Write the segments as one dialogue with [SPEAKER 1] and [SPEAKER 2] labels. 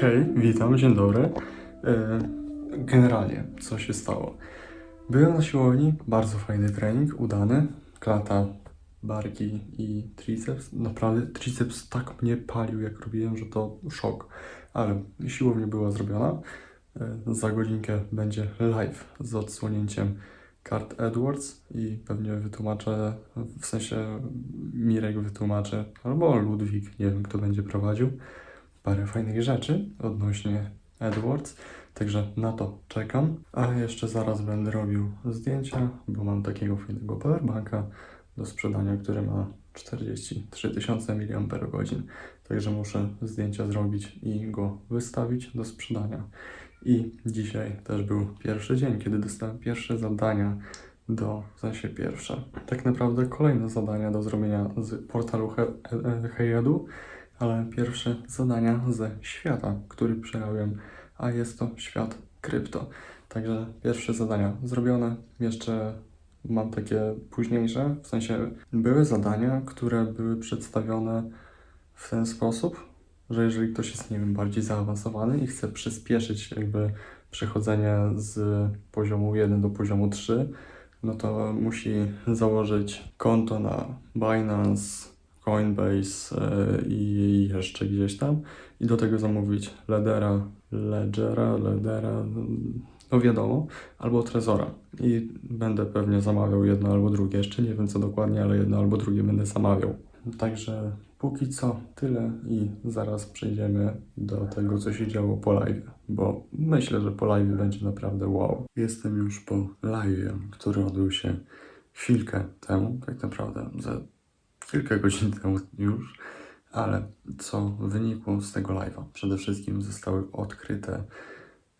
[SPEAKER 1] Hej, witam, dzień dobry. E, Generalnie, co się stało? Byłem na siłowni, bardzo fajny trening, udany. Klata, barki i triceps. Naprawdę triceps tak mnie palił, jak robiłem, że to szok. Ale siłownia była zrobiona. E, Za godzinkę będzie live z odsłonięciem kart Edwards i pewnie wytłumaczę, w sensie Mirek wytłumaczy, albo Ludwik, nie wiem kto będzie prowadził parę fajnych rzeczy odnośnie Edwards, także na to czekam. A jeszcze zaraz będę robił zdjęcia, bo mam takiego fajnego powerbanka do sprzedania, który ma 43 tysiące mAh, także muszę zdjęcia zrobić i go wystawić do sprzedania. I dzisiaj też był pierwszy dzień, kiedy dostałem pierwsze zadania do, w sensie pierwsze, tak naprawdę kolejne zadania do zrobienia z portalu He- He- ale pierwsze zadania ze świata, który przejąłem, a jest to świat krypto. Także pierwsze zadania zrobione, jeszcze mam takie późniejsze, w sensie były zadania, które były przedstawione w ten sposób, że jeżeli ktoś jest, nie wiem, bardziej zaawansowany i chce przyspieszyć jakby przechodzenie z poziomu 1 do poziomu 3, no to musi założyć konto na Binance, Coinbase e, i jeszcze gdzieś tam i do tego zamówić Ledera, Ledgera, Ledera, no wiadomo, albo Trezora i będę pewnie zamawiał jedno albo drugie, jeszcze nie wiem co dokładnie, ale jedno albo drugie będę zamawiał. Także póki co tyle i zaraz przejdziemy do tego, co się działo po live, bo myślę, że po live będzie naprawdę wow. Jestem już po live, który odbył się chwilkę temu, tak naprawdę za kilka godzin temu już, ale co wynikło z tego live'a? Przede wszystkim zostały odkryte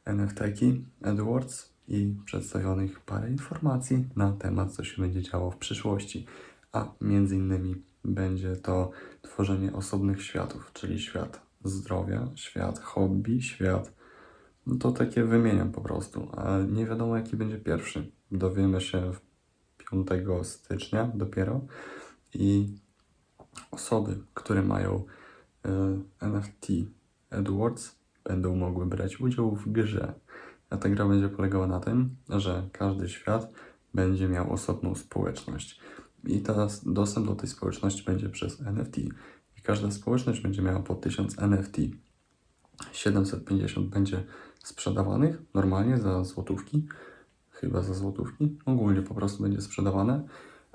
[SPEAKER 1] NFT-ki Edwards i przedstawionych parę informacji na temat, co się będzie działo w przyszłości, a między innymi będzie to tworzenie osobnych światów, czyli świat zdrowia, świat hobby, świat no to takie wymieniam po prostu, ale nie wiadomo jaki będzie pierwszy. Dowiemy się w 5 stycznia dopiero i osoby, które mają e, NFT Edwards będą mogły brać udział w grze. A ta gra będzie polegała na tym, że każdy świat będzie miał osobną społeczność. I teraz dostęp do tej społeczności będzie przez NFT. I każda społeczność będzie miała po 1000 NFT. 750 będzie sprzedawanych normalnie za złotówki, chyba za złotówki, ogólnie po prostu będzie sprzedawane,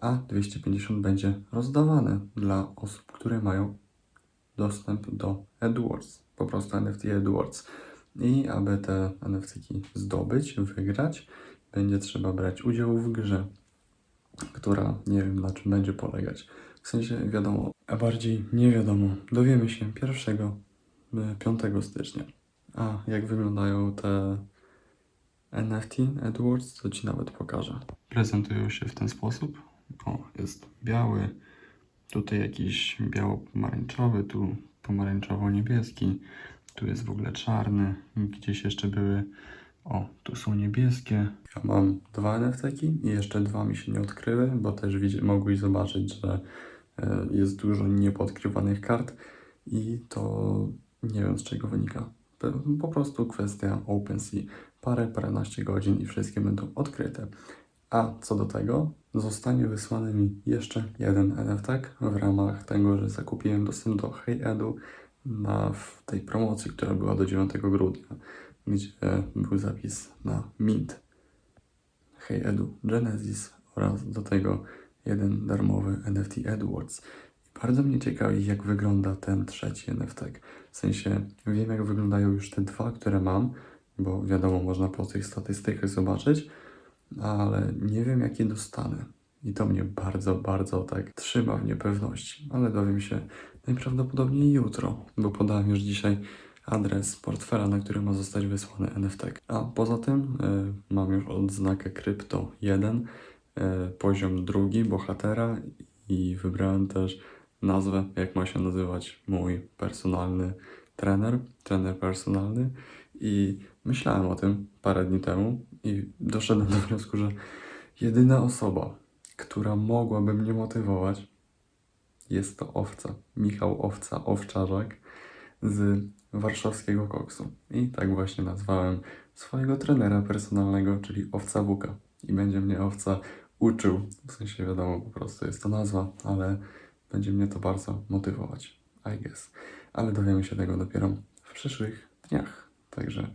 [SPEAKER 1] a 250 będzie rozdawane dla osób, które mają dostęp do AdWords, po prostu NFT AdWords. I aby te NFT-ki zdobyć, wygrać, będzie trzeba brać udział w grze, która nie wiem na czym będzie polegać. W sensie wiadomo, a bardziej nie wiadomo. Dowiemy się 1 e, 5 stycznia. A jak wyglądają te NFT AdWords, to Ci nawet pokażę. Prezentują się w ten sposób. O, jest biały, tutaj jakiś biało-pomarańczowy, tu pomarańczowo-niebieski, tu jest w ogóle czarny, gdzieś jeszcze były, o, tu są niebieskie. Ja mam dwa NFT-ki i jeszcze dwa mi się nie odkryły, bo też mogłeś zobaczyć, że e, jest dużo niepodkrywanych kart i to nie wiem z czego wynika. Po prostu kwestia OpenSea. Parę, paręnaście godzin i wszystkie będą odkryte. A co do tego, zostanie wysłany mi jeszcze jeden NFT w ramach tego, że zakupiłem dostęp do HeyEdu na w tej promocji, która była do 9 grudnia, gdzie był zapis na Mint, HeyEdu Genesis oraz do tego jeden darmowy NFT Edwards. I bardzo mnie ciekawi, jak wygląda ten trzeci NFT. W sensie wiem, jak wyglądają już te dwa, które mam, bo wiadomo, można po tych statystykach zobaczyć, ale nie wiem, jakie dostanę. I to mnie bardzo, bardzo tak trzyma w niepewności. Ale dowiem się najprawdopodobniej jutro, bo podałem już dzisiaj adres portfela, na który ma zostać wysłany NFT. A poza tym y, mam już odznakę Krypto 1, y, poziom drugi bohatera i wybrałem też nazwę, jak ma się nazywać mój personalny trener, trener personalny. I myślałem o tym parę dni temu i doszedłem do wniosku, że jedyna osoba, która mogłaby mnie motywować, jest to owca. Michał Owca, owczarzak z warszawskiego koksu. I tak właśnie nazwałem swojego trenera personalnego, czyli Owca Buka. I będzie mnie Owca uczył, w sensie wiadomo, po prostu jest to nazwa, ale będzie mnie to bardzo motywować, I guess. Ale dowiemy się tego dopiero w przyszłych dniach. Także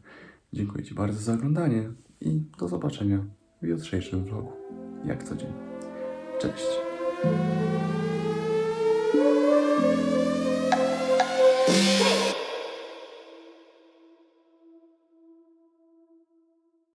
[SPEAKER 1] dziękuję Ci bardzo za oglądanie i do zobaczenia w jutrzejszym vlogu, jak co dzień. Cześć!